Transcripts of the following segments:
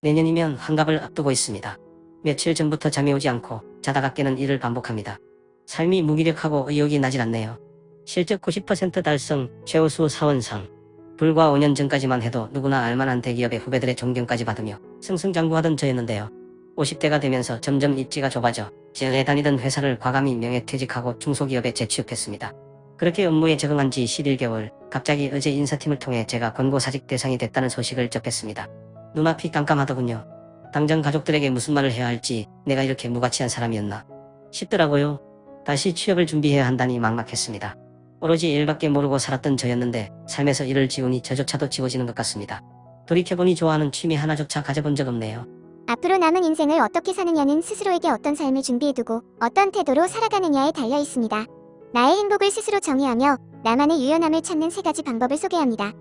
내년이면 환갑을 앞두고 있습니다. 며칠 전부터 잠이 오지 않고 자다가 깨는 일을 반복합니다. 삶이 무기력하고 의욕이 나질 않네요. 실적 90% 달성, 최우수 사원상. 불과 5년 전까지만 해도 누구나 알만한 대기업의 후배들의 존경까지 받으며 승승장구하던 저였는데요. 50대가 되면서 점점 입지가 좁아져 전에 다니던 회사를 과감히 명예퇴직하고 중소기업에 재취업했습니다. 그렇게 업무에 적응한 지 11개월, 갑자기 어제 인사팀을 통해 제가 권고사직 대상이 됐다는 소식을 접했습니다. 눈앞이 깜깜하더군요. 당장 가족들에게 무슨 말을 해야 할지 내가 이렇게 무가치한 사람이었나 싶더라고요. 다시 취업을 준비해야 한다니 막막했습니다. 오로지 일밖에 모르고 살았던 저였는데 삶에서 일을 지우니 저조차도 지워지는 것 같습니다. 돌이켜보니 좋아하는 취미 하나조차 가져본 적 없네요. 앞으로 남은 인생을 어떻게 사느냐는 스스로에게 어떤 삶을 준비해두고 어떤 태도로 살아가느냐에 달려 있습니다. 나의 행복을 스스로 정의하며 나만의 유연함을 찾는 세 가지 방법을 소개합니다.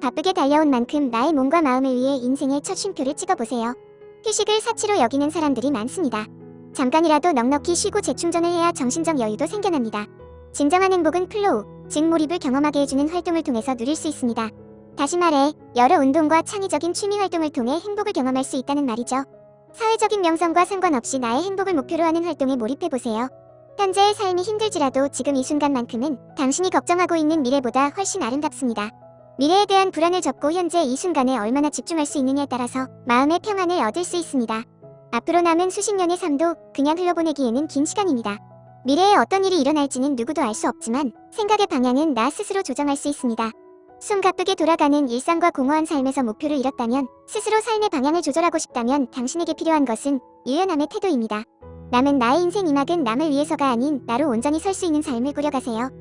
바쁘게 달려온 만큼 나의 몸과 마음을 위해 인생의 첫 쉼표를 찍어보세요. 휴식을 사치로 여기는 사람들이 많습니다. 잠깐이라도 넉넉히 쉬고 재충전을 해야 정신적 여유도 생겨납니다. 진정한 행복은 플로우, 즉 몰입을 경험하게 해주는 활동을 통해서 누릴 수 있습니다. 다시 말해, 여러 운동과 창의적인 취미 활동을 통해 행복을 경험할 수 있다는 말이죠. 사회적인 명성과 상관없이 나의 행복을 목표로 하는 활동에 몰입해보세요. 현재의 삶이 힘들지라도 지금 이 순간만큼은 당신이 걱정하고 있는 미래보다 훨씬 아름답습니다. 미래에 대한 불안을 접고 현재 이 순간에 얼마나 집중할 수 있느냐에 따라서 마음의 평안을 얻을 수 있습니다. 앞으로 남은 수십 년의 삶도 그냥 흘려보내기에는 긴 시간입니다. 미래에 어떤 일이 일어날지는 누구도 알 수 없지만 생각의 방향은 나 스스로 조정할 수 있습니다. 숨 가쁘게 돌아가는 일상과 공허한 삶에서 목표를 잃었다면 스스로 삶의 방향을 조절하고 싶다면 당신에게 필요한 것은 유연함의 태도입니다. 남은 나의 인생 이막은 남을 위해서가 아닌 나로 온전히 설 수 있는 삶을 꾸려가세요.